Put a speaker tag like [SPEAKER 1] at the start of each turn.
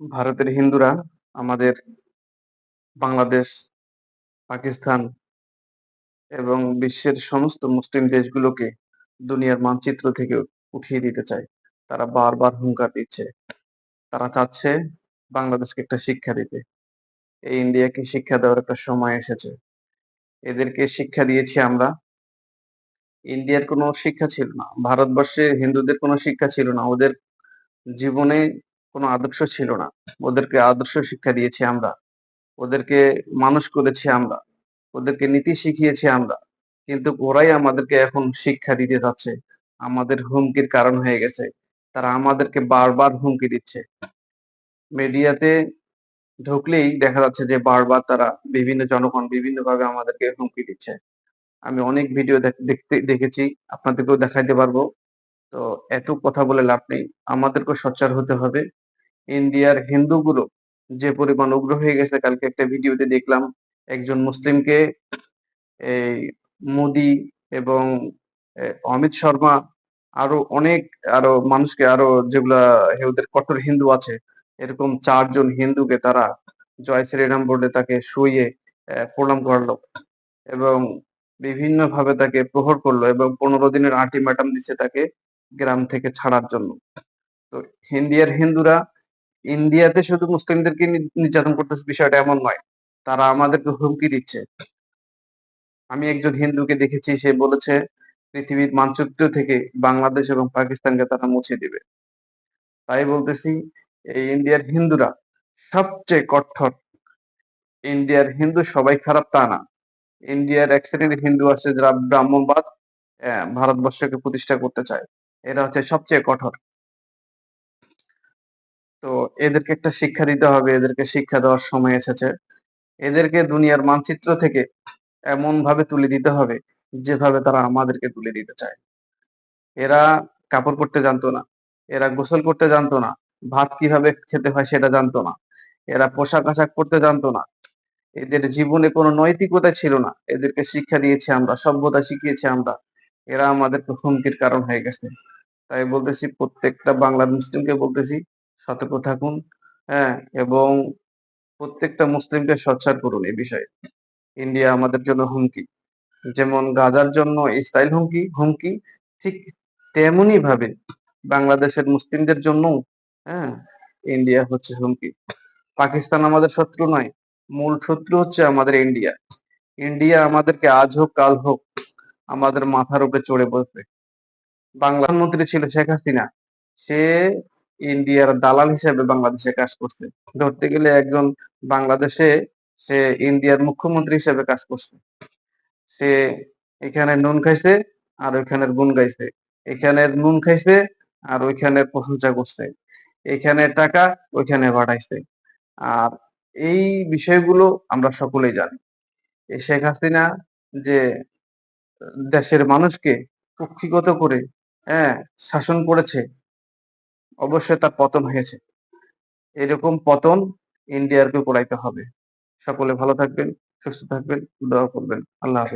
[SPEAKER 1] ভারতের হিন্দুরা আমাদের বাংলাদেশ, পাকিস্তান এবং বিশ্বের সমস্ত মুসলিম দেশগুলোকে দুনিয়ার মানচিত্র থেকে উঠিয়ে দিতে চায়। তারা বারবার হুঙ্কার দিচ্ছে। তারা চাচ্ছে বাংলাদেশকে একটা শিক্ষা দিতে। এই ইন্ডিয়াকে শিক্ষা দেওয়ার একটা সময় এসেছে। এদেরকে শিক্ষা দিয়েছি আমরা। ইন্ডিয়ার কোনো শিক্ষা ছিল না। ভারতবর্ষে হিন্দুদের কোনো শিক্ষা ছিল না। ওদের জীবনে কোনো আদর্শ ছিল না। ওদেরকে আদর্শ শিক্ষা দিয়েছি আমরা। ওদেরকে মানুষ করেছি আমরা। ওদেরকে নীতি শিখিয়েছি আমরা। কিন্তু ওরাই আমাদেরকে এখন শিক্ষা দিতে যাচ্ছে। আমাদের হুমকির কারণ হয়ে গেছে। তারা আমাদেরকে বারবার হুমকি দিচ্ছে। মিডিয়াতে ঢুকলেই দেখা যাচ্ছে যে বারবার তারা বিভিন্ন জনগণ বিভিন্ন ভাবে আমাদেরকে হুমকি দিচ্ছে। আমি অনেক ভিডিও দেখতে, দেখেছি। আপনাদেরকেও দেখাইতে পারব। তো এত কথা বলে লাভ নেই। আমাদেরকে সোচ্চার হতে হবে। ইন্ডিয়ার হিন্দুগুলো যে পরিমাণ উগ্র হয়ে গেছে কালকে একটা ভিডিওতে দেখলাম একজন মুসলিমকে এই মোদি এবং অমিত শর্মা আরও অনেক আরও মানুষকে আরও যেগুলা ওদের কট্টর হিন্দু আছে এরকম চারজন হিন্দুকে তারা জয় শ্রীরাম বলে তাকে আহ, প্রণাম করল এবং বিভিন্ন ভাবে তাকে প্রহর করল এবং পনেরো দিনের আল্টিমেটাম দিচ্ছে তাকে গ্রাম থেকে ছাড়ার জন্য। তো ইন্ডিয়ার হিন্দুরা ইন্ডিয়াতে শুধু মুসলিমদেরকে নির্যাতন করতেছে বিষয়টা এমন নয়, তারা আমাদেরকে হুমকি দিচ্ছে। আমি একজন হিন্দুকে দেখেছি, সে বলেছে, পৃথিবীর মানচিত্র থেকে বাংলাদেশ এবং পাকিস্তানকে তারা মুছে দিবে। তাই বলতেছি, এই ইন্ডিয়ার হিন্দুরা সবচেয়ে কঠোর। ইন্ডিয়ার হিন্দু সবাই খারাপ তা না। ইন্ডিয়ার এক শ্রেণির হিন্দু আছে, যারা ব্রাহ্মণবাদ ভারতবর্ষকে প্রতিষ্ঠা করতে চায়। এরা হচ্ছে সবচেয়ে কঠোর। তো এদেরকে একটা শিক্ষা দিতে হবে, এদেরকে শিক্ষা দেওয়ার সময় এসেছে। এদেরকে দুনিয়ার মানচিত্র থেকে এমন ভাবে তুলে দিতে হবে, যেভাবে তারা আমাদেরকে তুলে দিতে চায়। এরা কাপড় পরতে জানতো না, এরা গোসল করতে জানতো না, ভাত কীভাবে খেতে হয় সেটা জানতো না, এরা পোশাক আশাক পরতে জানতো না। এদের জীবনে কোনো নৈতিকতা ছিল না, এদেরকে শিক্ষা দিয়েছি আমরা, সভ্যতা শিখিয়েছি আমরা, এরা আমাদের হুমকির কারণ হয়ে গেছে। তাই বলতেছি, প্রত্যেকটা বাংলার মুসলিমকে বলতেছি সতর্ক থাকুন হ্যাঁ এবং প্রত্যেকটা মুসলিমকে সচ্ছার করুন এই বিষয়ে। ইন্ডিয়া আমাদের জন্য হুমকি। যেমন গাজার জন্য ইসরায়েল হুমকি হুমকি ঠিক তেমনি ভাবে বাংলাদেশের মুসলিমদের জন্য হ্যাঁ ইন্ডিয়া হচ্ছে হুমকি। পাকিস্তান আমাদের শত্রু নয়, মূল শত্রু হচ্ছে আমাদের ইন্ডিয়া। ইন্ডিয়া আমাদেরকে আজ হোক, কাল হোক আমাদের মাথার উপরে চড়ে বসবে। বাংলার মন্ত্রী ছিল শেখ হাসিনা। সে ইন্ডিয়ার দালাল হিসেবে বাংলাদেশে কাজ করছে। ধরতে গেলে একজন বাংলাদেশে সে ইন্ডিয়ার মুখ্যমন্ত্রী হিসেবে কাজ করছে। সে এখানে নুন খাইছে আর ওইখানের গুণ গাইছে। এখানের নুন খাইছে আর ওইখানে প্রশংসা করছে। এখানে টাকা, ওইখানে পাঠাইছে আর এই বিষয়গুলো আমরা সকলেই জানি। শেখ হাসিনা যে দেশের মানুষকে কুক্ষিগত করে হ্যাঁ শাসন করেছে অবশ্যই তার পতন হয়েছে। এরকম পতন ইন্ডিয়ারকে করাইতে হবে। সকলে ভালো থাকবেন, সুস্থ থাকবেন, দোয়া করবেন। আল্লাহ হাফেজ।